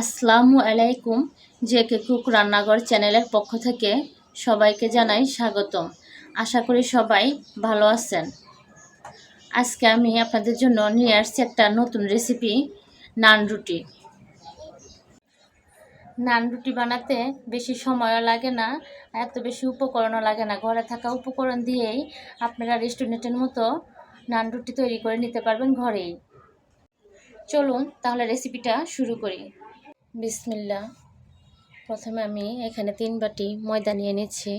আসসালামু আলাইকুম J K cook রান্নাঘর চ্যানেলের পক্ষ থেকে সবাইকে জানাই স্বাগতম। আশা করি সবাই ভালো আছেন। আজকে আমি আপনাদের জন্য নিয়ে আসছি একটা নতুন রেসিপি, নান রুটি। নান রুটি বানাতে বেশি সময়ও লাগে না, এত বেশি উপকরণও লাগে না। ঘরে থাকা উপকরণ দিয়েই আপনারা রেস্টুরেন্টের মতো নান রুটি তৈরি করে নিতে পারবেন ঘরেই। চলুন তাহলে রেসিপিটা শুরু করি। বিসমিল্লা প্রথমে আমি এখানে তিন বাটি ময়দা নিয়ে নিচ্ছি।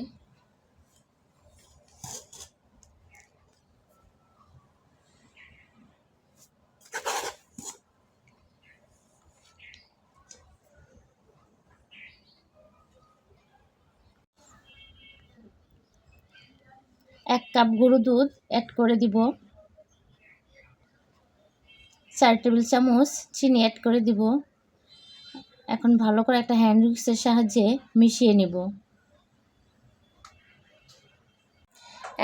এক কাপ গরু দুধ অ্যাড করে দিব। চার টেবিল চামচ চিনি অ্যাড করে দিব। এখন ভালো করে একটা হ্যান্ড মিক্সের সাহায্যে মিশিয়ে নিব।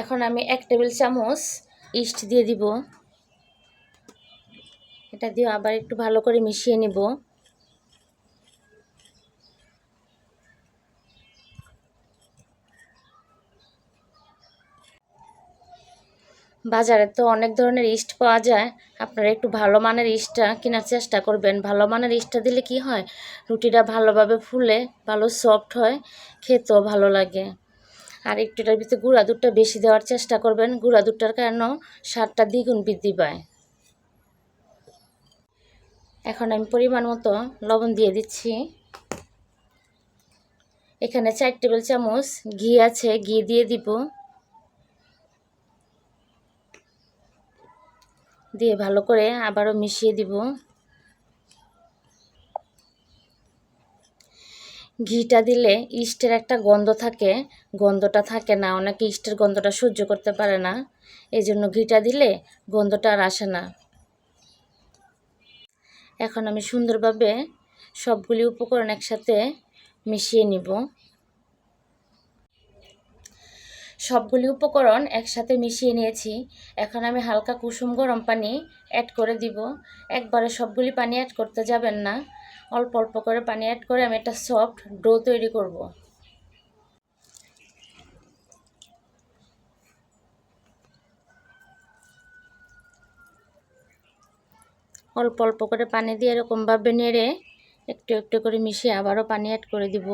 এখন আমি এক টেবিল চামচ ইস্ট দিয়ে দিব। এটা দিয়ে আবার একটু ভালো করে মিশিয়ে নিব। বাজারে তো অনেক ধরনের ইস্ট পাওয়া যায়। আপনারা একটু ভালো মানের ইস্টটা কেনার চেষ্টা করবেন। ভালো মানের ইস্টটা দিলে কি হয়? রুটিটা ভালোভাবে ফুলে, ভালো সফট হয়, খেতেও ভালো লাগে। আর একটু এটার ভিতরে গুঁড়া দুধটা বেশি দেওয়ার চেষ্টা করবেন। গুঁড়া দুধটার কারণেও স্বাদটা দ্বিগুণ বৃদ্ধি পায়। এখন আমি পরিমাণ মতো লবণ দিয়ে দিচ্ছি। এখানে চার টেবিল চামচ ঘি আছে। ঘি দিয়ে দিব। দিয়ে ভালো করে আবারও মিশিয়ে দিব। ঘিটা দিলে ইস্টের একটা গন্ধ থাকে, গন্ধটা থাকে না, অনেকে ইস্টের গন্ধটা সহ্য করতে পারে না এই জন্য ঘিটা দিলে গন্ধটা আর আসে না। এখন আমি সুন্দরভাবে সবগুলি উপকরণ একসাথে মিশিয়ে নিব। সবগুলি উপকরণ একসাথে মিশিয়ে নিয়েছি। এখন আমি হালকা কুসুম গরম পানি অ্যাড করে দিব। একবারে সবগুলি পানি অ্যাড করতে যাবেন না। অল্প অল্প করে পানি অ্যাড করে আমি একটা সফট ডো তৈরি করব। অল্প অল্প করে পানি দিয়ে এরকমভাবে নেড়ে একটু একটু করে মিশিয়ে আবারও পানি অ্যাড করে দিব।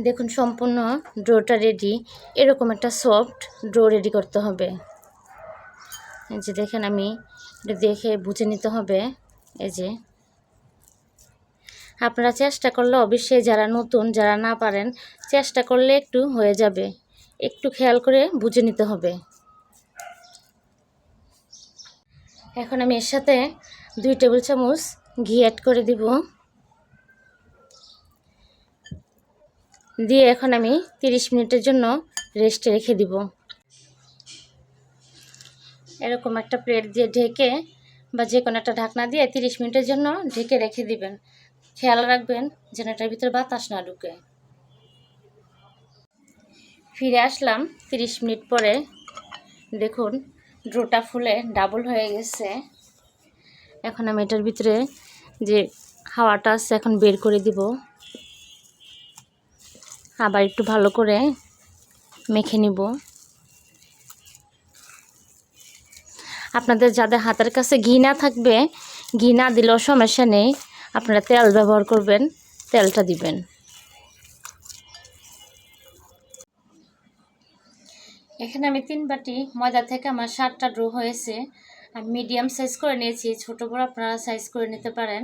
দেখুন, সম্পূর্ণ ড্রোটা রেডি এরকম একটা সফট ড্রো রেডি করতে হবে। এই যে দেখেন আমি এটা দেখে বুঝে নিতে হবে। এই যে। আপনারা চেষ্টা করলে অবশ্যই যারা নতুন, যারা না পারেন, চেষ্টা করলে একটু হয়ে যাবে। একটু খেয়াল করে বুঝে নিতে হবে। এখন আমি এর সাথে দুই টেবিল চামচ ঘি অ্যাড করে দিব। দিয়ে এখন আমি 30 মিনিটের জন্য রেস্টে রেখে দিব। এরকম একটা প্লেট দিয়ে ঢেকে বা যে কোনো একটা ঢাকনা দিয়ে 30 মিনিটের জন্য ঢেকে রেখে দিবেন। খেয়াল রাখবেন যেন এটার ভিতরে বাতাস না ঢুকে। ফিরে আসলাম 30 মিনিট পরে। দেখুন, ড্রোটা ফুলে ডাবল হয়ে গেছে। এখন আমি এটার ভিতরে যে হাওয়াটা আছে এখন বের করে দিব। আবার একটু ভালো করে মেখে নিব। আপনাদের যাদের হাতের কাছে ঘি না থাকবে, ঘি না দিলেও সমস্যা নেই, আপনারা তেল ব্যবহার করবেন, তেলটা দিবেন। এখানে আমি তিন বাটি ময়দা থেকে আমার সাতটা ড্রো হয়েছে। আমি মিডিয়াম সাইজ করে নিয়েছি, ছোটো বড় আপনারা সাইজ করে নিতে পারেন।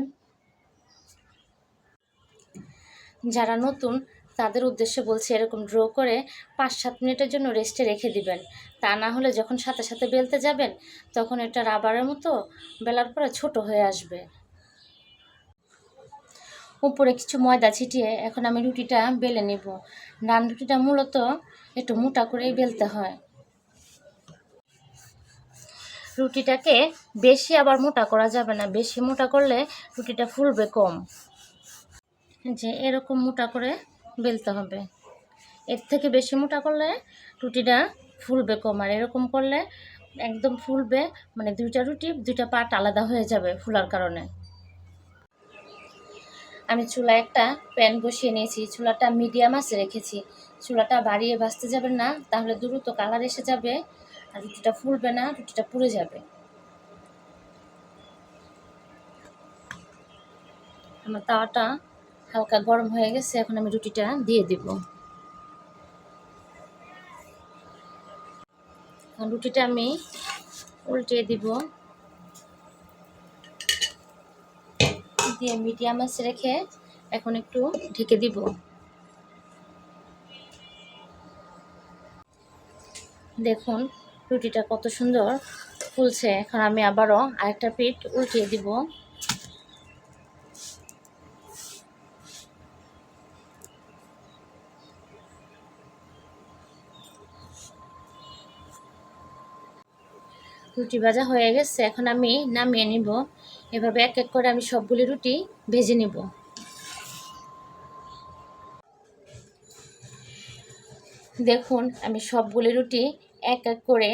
যারা নতুন তাদের উদ্দেশ্যে বলছি, এরকম ড্র করে পাঁচ সাত মিনিটের জন্য রেস্টে রেখে দিবেন। তা না হলে যখন সাথে সাথে বেলতে যাবেন, তখন এটা রাবারের মতো বেলার পরে ছোট হয়ে আসবে। উপরে কিছু ময়দা ছিটিয়ে এখন আমি রুটিটা বেলে নেব। নান রুটিটা মূলত একটু মোটা করেই বেলতে হয়। রুটিটাকে বেশি আবার মোটা করা যাবে না, বেশি মোটা করলে রুটিটা ফুলবে কম। যে এরকম মোটা করে বেলতে হবে। এর থেকে বেশি মোটা করলে রুটিটা ফুলবে কম, আর এরকম করলে একদম ফুলবে মানে দুইটা রুটি, দুইটা পাট আলাদা হয়ে যাবে ফুলার কারণে। আমি চুলায় একটা প্যান বসিয়ে নিয়েছি, চুলাটা মিডিয়াম আছে রেখেছি। চুলাটা বাড়িয়ে ভাজতে যাবে না, তাহলে দ্রুত কালার এসে যাবে, আর রুটিটা ফুলবে না, রুটিটা পুড়ে যাবে। আমার তাওয়াটা হালকা গরম হয়ে গেছে, এখন আমি রুটিটা দিয়ে দিব। রুটিটা আমি উল্টিয়ে দিব। দিয়ে মিডিয়াম আঁচে রেখে এখন একটু ঢেকে দিব। দেখুন, রুটিটা কত সুন্দর ফুলছে। এখন আমি আবারও আরেকটা পিঠ উল্টিয়ে দিব। রুটি ভাজা হয়ে গেছে, এখন আমি নামিয়ে নিব। এভাবে এক এক করে আমি সবগুলি রুটি ভেজে নিব। দেখুন, আমি সবগুলি রুটি এক এক করে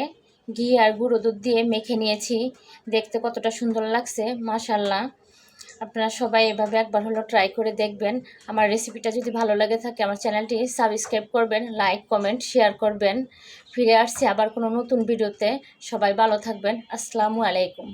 ঘি আর গুঁড়ো দুধ দিয়ে মেখে নিয়েছি। দেখতে কতটা সুন্দর লাগছে মাশাল্লাহ আপনারা সবাই এভাবে একবার হলো ট্রাই করে দেখবেন। আমার রেসিপিটা যদি ভালো লাগে থাকে, আমার চ্যানেলটি সাবস্ক্রাইব করবেন লাইক কমেন্ট শেয়ার করবেন। ফিরে আসছি আবার কোনো নতুন ভিডিওতে সবাই ভালো থাকবেন। আসসালামু আলাইকুম।